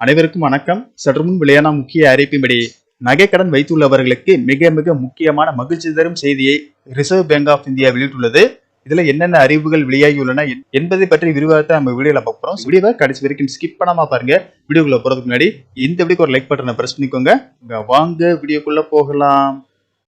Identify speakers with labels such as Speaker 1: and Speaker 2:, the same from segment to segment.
Speaker 1: அனைவருக்கும் வணக்கம். சற்று முன் வெளியான முக்கிய அறிவிப்பின்படி நகைக்கடன் வைத்துள்ளவர்களுக்கு மிக மிக முக்கியமான மகிழ்ச்சி தரும் செய்தியை ரிசர்வ் பேங்க் ஆஃப் இந்தியா வெளியிட்டுள்ளது. இதுல என்னென்ன அறிவுகள் வெளியாகியுள்ளன என்பதை பற்றி விரிவாகத்தை நம்ம வீடியோல பார்க்குறோம் வீடியோ வீடியோவை கடைசி வரைக்கும் ஸ்கிப் பண்ணாம பாருங்க. வீடியோக்குள்ள போறதுக்கு முன்னாடி இந்த வீடியோக்கு ஒரு லைக் பட்டனை பிரஸ் பண்ணிக்கோங்க. வாங்க வீடியோக்குள்ள போகலாம்.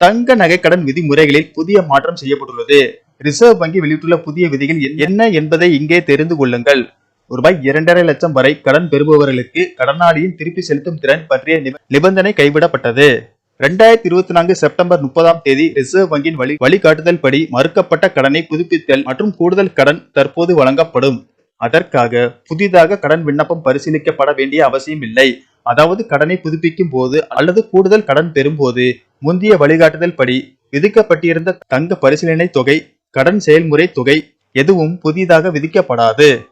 Speaker 1: தங்க நகைக்கடன் விதிமுறைகளில் புதிய மாற்றம் செய்யப்பட்டுள்ளது. ரிசர்வ் வங்கி வெளியிட்டுள்ள புதிய விதிகள் என்ன என்பதை இங்கே தெரிந்து கொள்ளுங்கள். ரூபாய் இரண்டரை லட்சம் வரை கடன் பெறுபவர்களுக்கு கடனாளியின் திருப்பி செலுத்தும் திறன் பற்றிய நிப- நிபந்தனை கைவிடப்பட்டது. ரெண்டாயிரத்தி இருபத்தி நான்கு செப்டம்பர் முப்பதாம் தேதி ரிசர்வ் வங்கியின் வழி வழிகாட்டுதல் படி மறுக்கப்பட்ட கடனை புதுப்பித்தல் மற்றும் கூடுதல் கடன் தற்போது வழங்கப்படும். அதற்காக புதிதாக கடன் விண்ணப்பம் பரிசீலிக்கப்பட வேண்டிய அவசியம் இல்லை. அதாவது கடனை புதுப்பிக்கும் போது அல்லது கூடுதல் கடன் பெறும்போது முந்தைய வழிகாட்டுதல் படி விதிக்கப்பட்டிருந்த தங்க பரிசீலனை தொகை கடன் செயல்முறை தொகை எதுவும் புதிதாக விதிக்கப்படாது.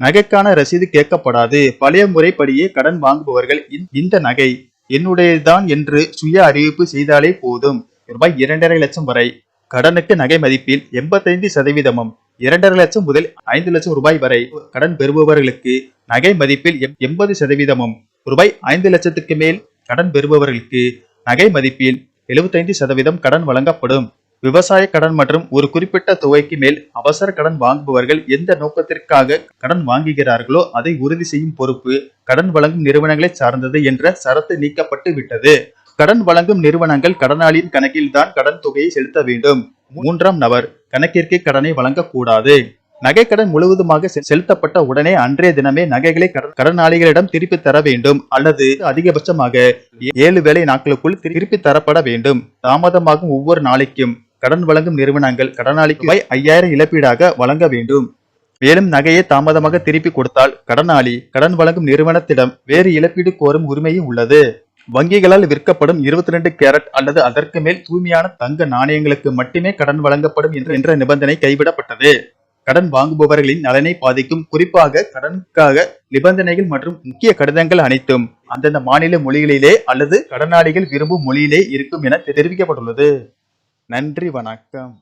Speaker 1: நகைக்கான ரசீது கேட்கப்படாது. பழைய முறைப்படியே கடன் வாங்குபவர்கள் இந்த- இந்த நகை என்னுடையதுதான் என்று சுய அறிவிப்பு செய்தாலே போதும். ரூபாய் இரண்டரை லட்சம் வரை. கடனுக்கு நகை மதிப்பில் எண்பத்தைந்து சதவீதமும் இரண்டரை லட்சம் முதல் ஐந்து லட்சம் ரூபாய் வரை கடன் பெறுபவர்களுக்கு நகை மதிப்பில் எண்பது சதவீதமும் ரூபாய் ஐந்து லட்சத்துக்கு மேல் கடன் பெறுபவர்களுக்கு நகை மதிப்பில் எழுபத்தைந்து சதவீதம் கடன் வழங்கப்படும். விவசாய கடன் மற்றும் ஒரு குறிப்பிட்ட தொகைக்கு மேல் அவசர கடன் வாங்குபவர்கள் எந்த நோக்கத்திற்காக கடன் வாங்குகிறார்களோ அதை உறுதி செய்யும் பொறுப்பு கடன் வழங்கும் நிறுவனங்களை சார்ந்தது என்ற சரத்து நீக்கப்பட்டு விட்டது. கடன் வழங்கும் நிறுவனங்கள் கடனாளியின் கணக்கில் தான் கடன் தொகையை செலுத்த வேண்டும். மூன்றாம் நபர் கணக்கிற்கு கடனை வழங்கக்கூடாது. நகை கடன் முழுவதுமாக செலுத்தப்பட்ட உடனே அன்றைய தினமே நகைகளை கடன்- கடனாளிகளிடம் திருப்பி தர வேண்டும் அல்லது அதிகபட்சமாக ஏழு வேலை நாட்களுக்குள் திருப்பி தரப்பட வேண்டும். தாமதமாகும் ஒவ்வொரு நாளைக்கும் கடன் வழங்கும் நிறுவனங்கள் கடனாளிக்கு ரூபாய் ஐயாயிரம் இழப்பீடாக வழங்க வேண்டும். மேலும் நகையை தாமதமாக திருப்பி கொடுத்தால் கடனாளி கடன் வழங்கும் நிறுவனத்திடம் வேறு இழப்பீடு கோரும் உரிமையும் உள்ளது. வங்கிகளால் விற்கப்படும் 22 ரெண்டு கேரட் அல்லது அதற்கு மேல் தூய்மையான தங்க நாணயங்களுக்கு மட்டுமே கடன் வழங்கப்படும் என்ற என்ற நிபந்தனை கைவிடப்பட்டது. கடன் வாங்குபவர்களின் நலனை பாதிக்கும். குறிப்பாக கடனுக்காக நிபந்தனைகள் மற்றும் முக்கிய கடிதங்கள் அனைத்தும் அந்தந்த மாநில மொழிகளிலே அல்லது கடனாளிகள் விரும்பும் மொழியிலே இருக்கும் என தெரிவிக்கப்பட்டுள்ளது. நன்றி வணக்கம்.